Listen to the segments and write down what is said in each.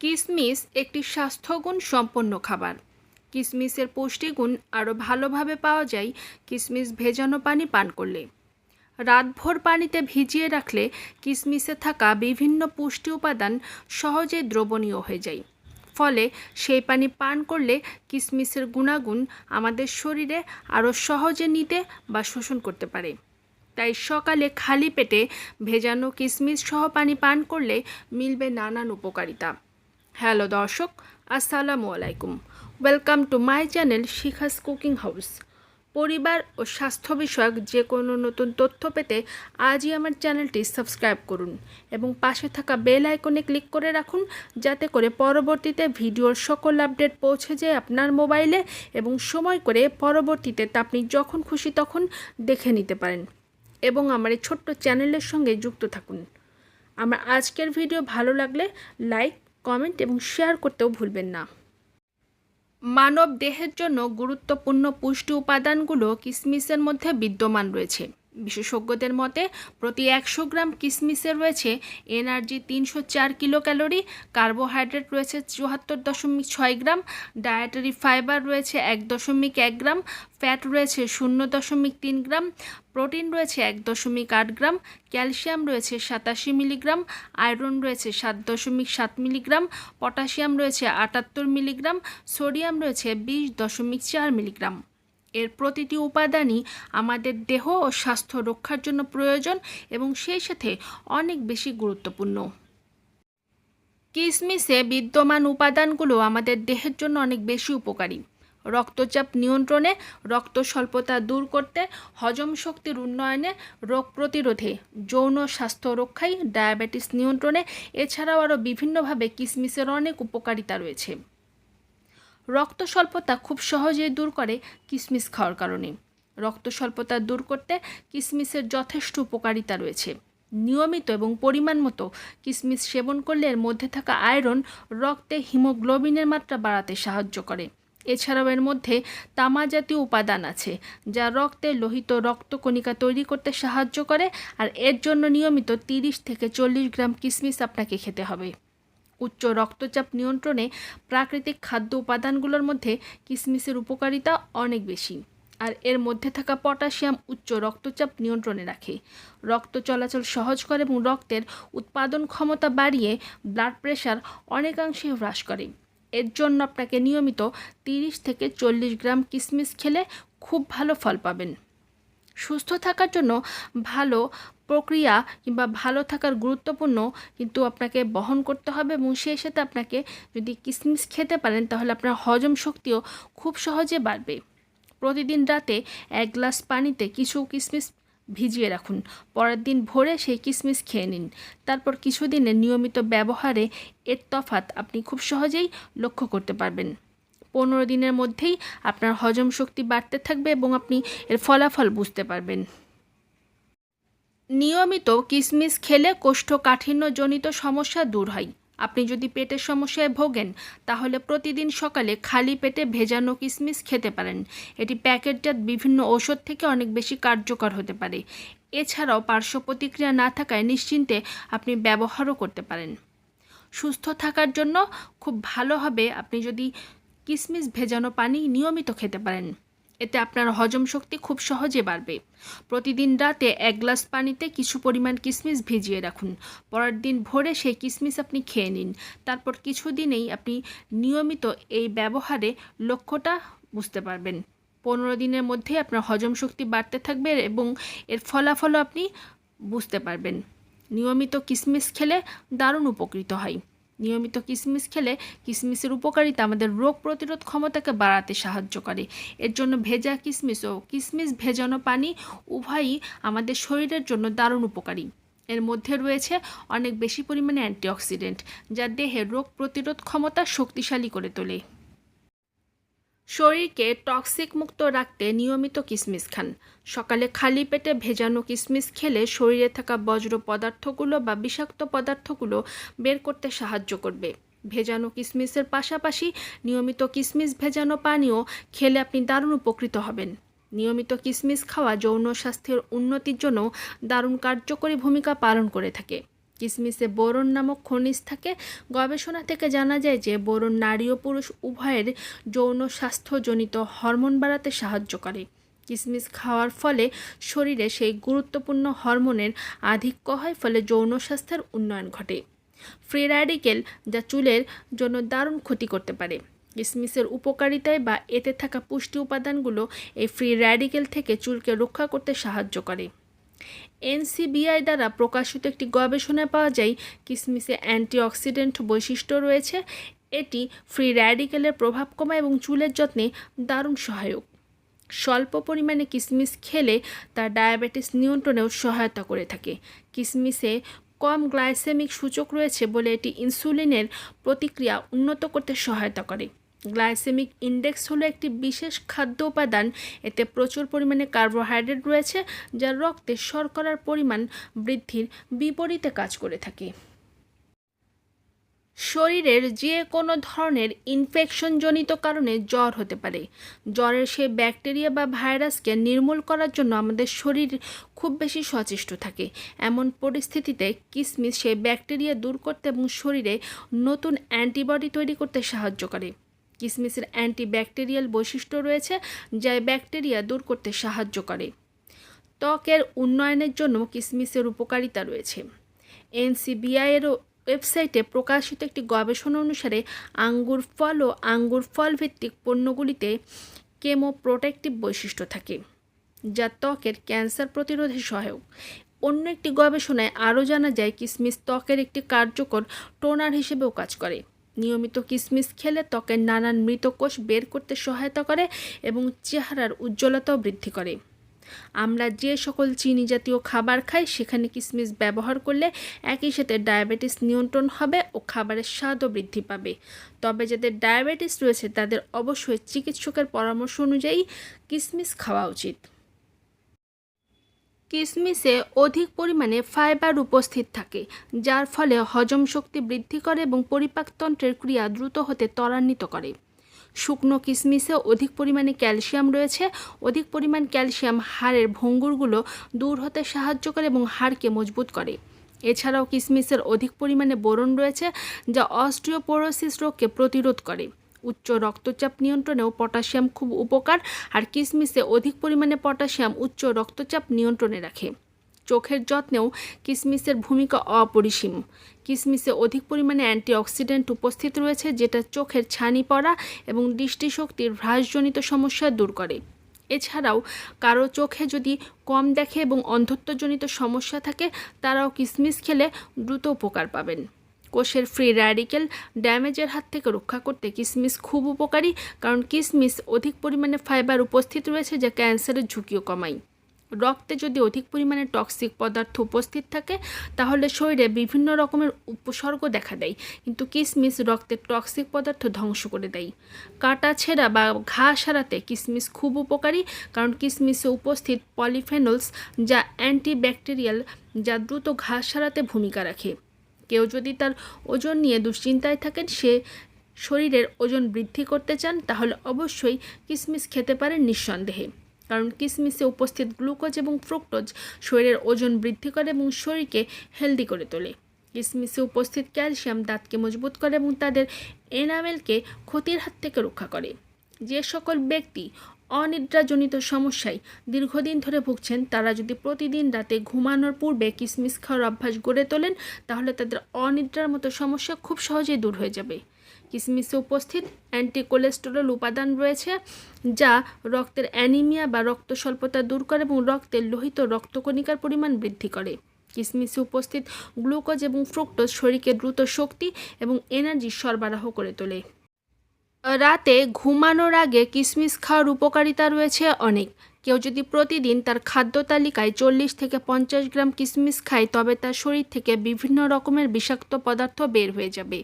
কিশমিশ একটি স্বাস্থ্যগুণ সম্পন্ন খাবার। কিসমিসের পুষ্টিগুণ আরও ভালোভাবে পাওয়া যায় কিসমিস ভেজানো পানি পান করলে। রাতভর পানিতে ভিজিয়ে রাখলে কিসমিসে থাকা বিভিন্ন পুষ্টি উপাদান সহজেই দ্রবণীয় হয়ে যায়। ফলে সেই পানি পান করলে কিসমিসের গুণাগুণ আমাদের শরীরে আরও সহজে নিতে বা শোষণ করতে পারে। তাই সকালে খালি পেটে ভেজানো কিসমিস সহ পানি পান করলে মিলবে নানান উপকারিতা। হ্যালো দর্শক, আসসালামু আলাইকুম। Welcome to my channel Shikha's cooking house পরিবার ও স্বাস্থ্য বিষয়ক যে কোনো নতুন তথ্য পেতে আজই আমার চ্যানেলটি সাবস্ক্রাইব করুন এবং পাশে থাকা বেল আইকনে ক্লিক করে রাখুন যাতে করে পরবর্তীতে ভিডিওর সকল আপডেট পৌঁছে যায় আপনার মোবাইলে এবং সময় করে পরবর্তীতে তা আপনি যখন খুশি তখন দেখে নিতে পারেন এবং আমার এই ছোট্ট চ্যানেলের সঙ্গে যুক্ত থাকুন। আমার আজকের ভিডিও ভালো লাগলে লাইক কমেন্ট এবং শেয়ার করতেও ভুলবেন না। মানব দেহের জন্য গুরুত্বপূর্ণ পুষ্টি উপাদানগুলো কিসমিসের মধ্যে বিদ্যমান রয়েছে। বিশেষজ্ঞদের মতে, প্রতি একশো গ্রাম কিশমিশে রয়েছে এনার্জি তিনশো চার কিলো ক্যালোরি কার্বোহাইড্রেট রয়েছে চুয়াত্তর দশমিক ছয় গ্রাম, ডায়েটারি ফাইবার রয়েছে এক দশমিক এক গ্রাম, ফ্যাট রয়েছে শূন্য দশমিক তিন গ্রাম, প্রোটিন রয়েছে এক দশমিক আট গ্রাম, ক্যালসিয়াম রয়েছে সাতাশি মিলিগ্রাম, আয়রন রয়েছে সাত দশমিক সাত মিলিগ্রাম, পটাশিয়াম রয়েছে আটাত্তর মিলিগ্রাম, সোডিয়াম রয়েছে বিশ দশমিক চার মিলিগ্রাম। এর প্রতিটি উপাদানই আমাদের দেহ ও স্বাস্থ্য রক্ষার জন্য প্রয়োজন এবং সেই সাথে অনেক বেশি গুরুত্বপূর্ণ। কিসমিসে বিদ্যমান উপাদানগুলো আমাদের দেহের জন্য অনেক বেশি উপকারী। রক্তচাপ নিয়ন্ত্রণে, রক্ত স্বল্পতা দূর করতে, হজম শক্তির উন্নয়নে, রোগ প্রতিরোধে, যৌন স্বাস্থ্য রক্ষায়, ডায়াবেটিস নিয়ন্ত্রণে, এছাড়াও আরও বিভিন্নভাবে কিসমিসের অনেক উপকারিতা রয়েছে। রক্ত স্বল্পতা খুব সহজেই দূর করে কিশমিশ খাওয়ার কারণে। রক্ত স্বল্পতা দূর করতে কিশমিশের যথেষ্ট উপকারিতা রয়েছে। নিয়মিত এবং পরিমাণ মতো কিশমিশ সেবন করলে এর মধ্যে থাকা আয়রন রক্তে হিমোগ্লোবিনের মাত্রা বাড়াতে সাহায্য করে। এছাড়াও এর মধ্যে তামা জাতীয় উপাদান আছে, যা রক্তে লোহিত রক্তকণিকা তৈরি করতে সাহায্য করে, আর এর জন্য নিয়মিত তিরিশ থেকে চল্লিশ গ্রাম কিশমিশ আপনাকে খেতে হবে। উচ্চ রক্তচাপ নিয়ন্ত্রণে প্রাকৃতিক খাদ্য উপাদানগুলোর মধ্যে কিশমিশের উপকারিতা অনেক বেশি। আর এর মধ্যে থাকা পটাশিয়াম উচ্চ রক্তচাপ নিয়ন্ত্রণে রাখে। রক্ত চলাচল সহজ করে এবং রক্তের উৎপাদন ক্ষমতা বাড়িয়ে ব্লাড প্রেশার অনেকাংশে হ্রাস করে। এর জন্য আপনাকে নিয়মিত তিরিশ থেকে চল্লিশ গ্রাম কিশমিশ খেলে খুব ভালো ফল পাবেন। সুস্থ থাকার জন্য ভালো প্রক্রিয়া কিংবা ভালো থাকার গুরুত্বপূর্ণ কিন্তু আপনাকে বহন করতে হবে এবং সেই সাথে আপনাকে যদি কিসমিস খেতে পারেন তাহলে আপনার হজম শক্তিও খুব সহজে বাড়বে। প্রতিদিন রাতে এক গ্লাস পানিতে কিছু কিসমিস ভিজিয়ে রাখুন। পরের দিন ভোরে সেই কিসমিস খেয়ে নিন। তারপর কিছুদিনের নিয়মিত ব্যবহারে এর তফাত আপনি খুব সহজেই লক্ষ্য করতে পারবেন। পনেরো দিনের মধ্যেই আপনার হজম শক্তি বাড়তে থাকবে এবং আপনি এর ফলাফল বুঝতে পারবেন। নিয়মিত কিশমিশ খেলে কোষ্ঠকাঠিন্যজনিত সমস্যা দূর হয়। আপনি যদি পেটের সমস্যায় ভোগেন, তাহলে প্রতিদিন সকালে খালি পেটে ভেজানো কিশমিশ খেতে পারেন। এটি প্যাকেটজাত বিভিন্ন ওষুধ থেকে অনেক বেশি কার্যকর হতে পারে। এছাড়াও পার্শ্ব প্রতিক্রিয়া না থাকায় নিশ্চিন্তে আপনি ব্যবহারও করতে পারেন। সুস্থ থাকার জন্য খুব ভালো হবে আপনি যদি কিশমিশ ভেজানো পানি নিয়মিত খেতে পারেন। এতে আপনার হজম শক্তি খুব সহজে বাড়বে। প্রতিদিন রাতে এক গ্লাস পানিতে কিছু পরিমাণ কিশমিশ ভিজিয়ে রাখুন। পরের দিন ভোরে সেই কিশমিশ আপনি খেয়ে নিন। তারপর কিছুদিনেই আপনি নিয়মিত এই ব্যবহারে লক্ষ্যটা বুঝতে পারবেন। পনেরো দিনের মধ্যেই আপনার হজম শক্তি বাড়তে থাকবে এবং এর ফলাফলও আপনি বুঝতে পারবেন। নিয়মিত কিশমিশ খেলে দারুণ উপকৃত হয়। নিয়মিত কিসমিস খেলে কিসমিসের উপকারিতা আমাদের রোগ প্রতিরোধ ক্ষমতাকে বাড়াতে সাহায্য করে। এর জন্য ভেজা কিসমিস ও কিসমিস ভেজানো পানি উভয়ই আমাদের শরীরের জন্য দারুণ উপকারী। এর মধ্যে রয়েছে অনেক বেশি পরিমাণে অ্যান্টিঅক্সিডেন্ট, যা দেহের রোগ প্রতিরোধ ক্ষমতা শক্তিশালী করে তোলে। শরীরকে টক্সিক মুক্ত রাখতে নিয়মিত কিসমিস খান। সকালে খালি পেটে ভেজানো কিসমিস খেলে শরীরে থাকা বজ্র পদার্থগুলো বা বিষাক্ত পদার্থগুলো বের করতে সাহায্য করবে। ভেজানো কিসমিসের পাশাপাশি নিয়মিত কিসমিস ভেজানো পানীয় খেলে আপনি দারুণ উপকৃত হবেন। নিয়মিত কিসমিস খাওয়া যৌন স্বাস্থ্যের উন্নতির জন্য দারুণ কার্যকরী ভূমিকা পালন করে থাকে। কিসমিসে বোরন নামক খনিজ থাকে। গবেষণা থেকে জানা যায় যে বোরন নারী ও পুরুষ উভয়ের যৌন স্বাস্থ্যজনিত হরমোন বাড়াতে সাহায্য করে। কিসমিস খাওয়ার ফলে শরীরে সেই গুরুত্বপূর্ণ হরমোনের আধিক্য হয়, ফলে যৌন স্বাস্থ্যের উন্নয়ন ঘটে। ফ্রি র্যাডিকেল, যা চুলের জন্য দারুণ ক্ষতি করতে পারে। কিসমিসের উপকারিতায় বা এতে থাকা পুষ্টি উপাদানগুলো এই ফ্রি র্যাডিকেল থেকে চুলকে রক্ষা করতে সাহায্য করে। এনসিবিআই দ্বারা প্রকাশিত একটি গবেষণায় পাওয়া যায়, কিসমিসে অ্যান্টিঅক্সিডেন্ট বৈশিষ্ট্য রয়েছে। এটি ফ্রি র্যাডিকেলের প্রভাব কমায় এবং চুলের যত্নে দারুণ সহায়ক। স্বল্প পরিমাণে কিসমিস খেলে তা ডায়াবেটিস নিয়ন্ত্রণেও সহায়তা করে থাকে। কিসমিসে কম গ্লাইসেমিক সূচক রয়েছে বলে এটি ইনসুলিনের প্রতিক্রিয়া উন্নত করতে সহায়তা করে। গ্লাইসেমিক ইন্ডেক্স হলো একটি বিশেষ খাদ্য উপাদান। এতে প্রচুর পরিমাণে কার্বোহাইড্রেট রয়েছে, যা রক্তে শর্করার পরিমাণ বৃদ্ধির বিপরীতে কাজ করে থাকে। শরীরের যে কোনো ধরনের ইনফেকশনজনিত কারণে জ্বর হতে পারে। জ্বরের সেই ব্যাকটেরিয়া বা ভাইরাসকে নির্মূল করার জন্য আমাদের শরীর খুব বেশি সচেষ্ট থাকে। এমন পরিস্থিতিতে কিসমিস সেই ব্যাকটেরিয়া দূর করতে এবং শরীরে নতুন অ্যান্টিবডি তৈরি করতে সাহায্য করে। কিসমিসের অ্যান্টিব্যাকটেরিয়াল বৈশিষ্ট্য রয়েছে, যা ব্যাকটেরিয়া দূর করতে সাহায্য করে। ত্বকের উন্নয়নের জন্য কিসমিসের উপকারিতা রয়েছে। এনসিবিআইয়েরও ওয়েবসাইটে প্রকাশিত একটি গবেষণা অনুসারে আঙ্গুর ফল ও আঙ্গুর ফল ভিত্তিক পণ্যগুলিতে কেমো প্রোটেক্টিভ বৈশিষ্ট্য থাকে, যা ত্বকের ক্যান্সার প্রতিরোধে সহায়ক। অন্য একটি গবেষণায় আরও জানা যায়, কিসমিস ত্বকের একটি কার্যকর টোনার হিসেবেও কাজ করে। নিয়মিত কিসমিস খেলে ত্বকের নানান মৃত কোষ বের করতে সহায়তা করে এবং চেহারার উজ্জ্বলতাও বৃদ্ধি করে। আমরা যে সকল চিনি জাতীয় খাবার খাই, সেখানে কিসমিস ব্যবহার করলে একই সাথে ডায়াবেটিস নিয়ন্ত্রণ হবে ও খাবারের স্বাদও বৃদ্ধি পাবে। তবে যাদের ডায়াবেটিস রয়েছে, তাদের অবশ্যই চিকিৎসকের পরামর্শ অনুযায়ী কিসমিস খাওয়া উচিত। কিসমিসে অধিক পরিমাণে ফাইবার উপস্থিত থাকে, যার ফলে হজম শক্তি বৃদ্ধি করে এবং পরিপাকতন্ত্রের ক্রিয়া দ্রুত হতে ত্বরান্বিত করে। শুকনো কিসমিসে অধিক পরিমাণে ক্যালসিয়াম রয়েছে, অধিক পরিমাণ ক্যালসিয়াম হাড়ের ভঙ্গুরগুলো দূর হতে সাহায্য করে এবং হাড়কে মজবুত করে। এছাড়াও কিসমিসের অধিক পরিমাণে বোরন রয়েছে, যা অস্ট্রিওপোরোসিস রোগকে প্রতিরোধ করে। উচ্চ রক্তচাপ নিয়ন্ত্রণেও পটাশিয়াম খুব উপকার আর কিসমিসে অধিক পরিমাণে পটাশিয়াম উচ্চ রক্তচাপ নিয়ন্ত্রণে রাখে। চোখের যত্নেও কিসমিসের ভূমিকা অপরিসীম। কিসমিসে অধিক পরিমাণে অ্যান্টিঅক্সিডেন্ট উপস্থিত রয়েছে, যেটা চোখের ছানি পড়া এবং দৃষ্টিশক্তির হ্রাসজনিত সমস্যা দূর করে। এছাড়াও কারও চোখে যদি কম দেখে এবং অন্ধত্বজনিত সমস্যা থাকে, তারাও কিসমিস খেলে দ্রুত উপকার পাবেন। কোষের ফ্রি র্যাডিক্যাল ড্যামেজের হাত থেকে রক্ষা করতে কিসমিস খুব উপকারী, কারণ কিসমিস অধিক পরিমাণে ফাইবার উপস্থিত রয়েছে যা ক্যান্সারের ঝুঁকিও কমায়। রক্তে যদি অধিক পরিমাণে টক্সিক পদার্থ উপস্থিত থাকে, তাহলে শরীরে বিভিন্ন রকমের উপসর্গ দেখা দেয়, কিন্তু কিসমিস রক্তের টক্সিক পদার্থ ধ্বংস করে দেয়। কাটা ছেঁড়া বা ঘা সারাতে কিসমিস খুব উপকারী, কারণ কিসমিসে উপস্থিত পলিফেনলস যা অ্যান্টিব্যাকটেরিয়াল যা দ্রুত ঘা সারাতে ভূমিকা রাখে। কেউ যদি তার ওজন নিয়ে দুশ্চিন্তায় থাকেন, সে শরীরের ওজন বৃদ্ধি করতে চান, তাহলে অবশ্যই কিসমিস খেতে পারেন নিঃসন্দেহে। কারণ কিসমিসে উপস্থিত গ্লুকোজ এবং ফ্রুক্টোজ শরীরের ওজন বৃদ্ধি করে এবং শরীরকে হেলদি করে তোলে। কিসমিসে উপস্থিত ক্যালসিয়াম দাঁতকে মজবুত করে এবং তাদের এনামেলকে ক্ষতির হাত থেকে রক্ষা করে। যে সকল ব্যক্তি অনিদ্রাজনিত সমস্যায় দীর্ঘদিন ধরে ভুগছেন, তারা যদি প্রতিদিন রাতে ঘুমানোর পূর্বে কিসমিস খাওয়ার অভ্যাস গড়ে তোলেন, তাহলে তাদের অনিদ্রার মতো সমস্যা খুব সহজেই দূর হয়ে যাবে। কিসমিসে উপস্থিত অ্যান্টি কোলেস্টেরল উপাদান রয়েছে, যা রক্তের অ্যানিমিয়া বা রক্ত স্বল্পতা দূর করে এবং রক্তের লোহিত রক্তকণিকার পরিমাণ বৃদ্ধি করে। কিসমিসে উপস্থিত গ্লুকোজ এবং ফ্রুক্টোজ শরীরকে দ্রুত শক্তি এবং এনার্জি সরবরাহ করে তোলে। রাতে ঘুমানোর আগে কিসমিস খাওয়ার উপকারিতা রয়েছে অনেক। কেউ যদি প্রতিদিন তার খাদ্য তালিকায় চল্লিশ থেকে পঞ্চাশ গ্রাম কিসমিস খায়, তবে তার শরীর থেকে বিভিন্ন রকমের বিষাক্ত পদার্থ বের হয়ে যাবে।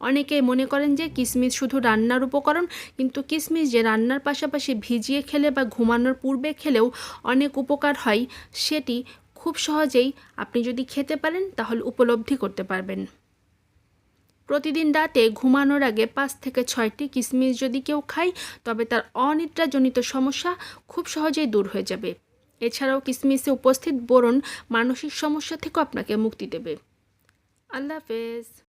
অনেকেই মনে করেন যে কিসমিস শুধু রান্নার উপকরণ, কিন্তু কিসমিস যে রান্নার পাশাপাশি ভিজিয়ে খেলে বা ঘুমানোর পূর্বে খেলেও অনেক উপকার হয়, সেটি খুব সহজেই আপনি যদি খেতে পারেন, তাহলে উপলব্ধি করতে পারবেন। প্রতিদিন রাতে ঘুমানোর আগে পাঁচ থেকে ছয়টি কিসমিস যদি কেউ খায়, তবে তার অনিদ্রাজনিত সমস্যা খুব সহজেই দূর হয়ে যাবে। এছাড়াও কিসমিসে উপস্থিত বোরন মানসিক সমস্যা থেকেও আপনাকে মুক্তি দেবে। আল্লাহ হাফেজ।